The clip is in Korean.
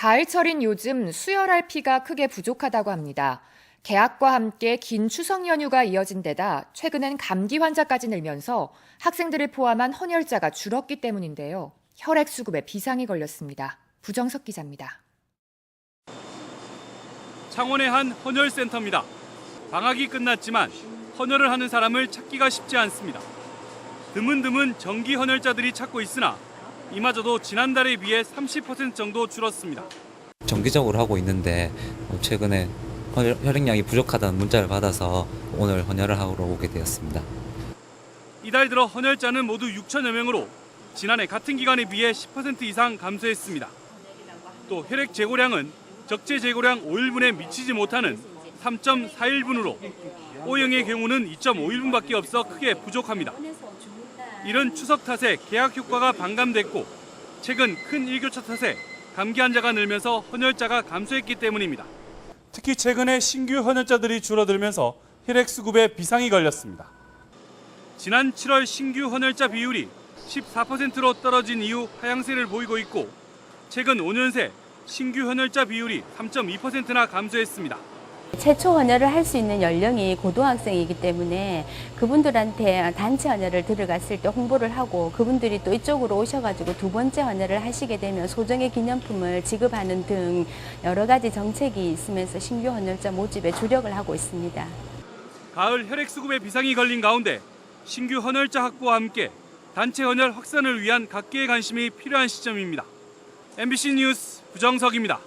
가을철인 요즘 수혈할 피가 크게 부족하다고 합니다. 개학과 함께 긴 추석 연휴가 이어진 데다 최근엔 감기 환자까지 늘면서 학생들을 포함한 헌혈자가 줄었기 때문인데요. 혈액 수급에 비상이 걸렸습니다. 부정석 기자입니다. 창원의 한 헌혈센터입니다. 방학이 끝났지만 헌혈을 하는 사람을 찾기가 쉽지 않습니다. 드문드문 정기 헌혈자들이 찾고 있으나 이마저도 지난달에 비해 30% 정도 줄었습니다. 정기적으로 하고 있는데 어, 최근에 혈- 혈액량이 부족하다는 문자를 받아서 오늘 헌혈을 하러 오게 되었습니다. 이달 들어 헌혈자는 모두 6천여 명으로 지난해 같은 기간에 비해 10% 이상 감소했습니다. 또 혈액 재고량은 적재 재고량 5일분에 미치지 못하는 3.41분으로 O형의 경우는 2.51분밖에 없어 크게 부족합니다. 이런 추석 탓에 계약 효과가 반감됐고 최근 큰 일교차 탓에 감기 환자가 늘면서 헌혈자가 감소했기 때문입니다. 특히 최근에 신규 헌혈자들이 줄어들면서 혈액 수급에 비상이 걸렸습니다. 지난 7월 신규 헌혈자 비율이 14%로 떨어진 이후 하향세를 보이고 있고 최근 5년 새 신규 헌혈자 비율이 3.2%나 감소했습니다. 최초 헌혈을 할 수 있는 연령이 고등학생이기 때문에 그분들한테 단체 헌혈을 들어갔을 때 홍보를 하고 그분들이 또 이쪽으로 오셔가지고 두 번째 헌혈을 하시게 되면 소정의 기념품을 지급하는 등 여러 가지 정책이 있으면서 신규 헌혈자 모집에 주력을 하고 있습니다. 가을 혈액 수급에 비상이 걸린 가운데 신규 헌혈자 확보와 함께 단체 헌혈 확산을 위한 각계의 관심이 필요한 시점입니다. MBC 뉴스 부정석입니다.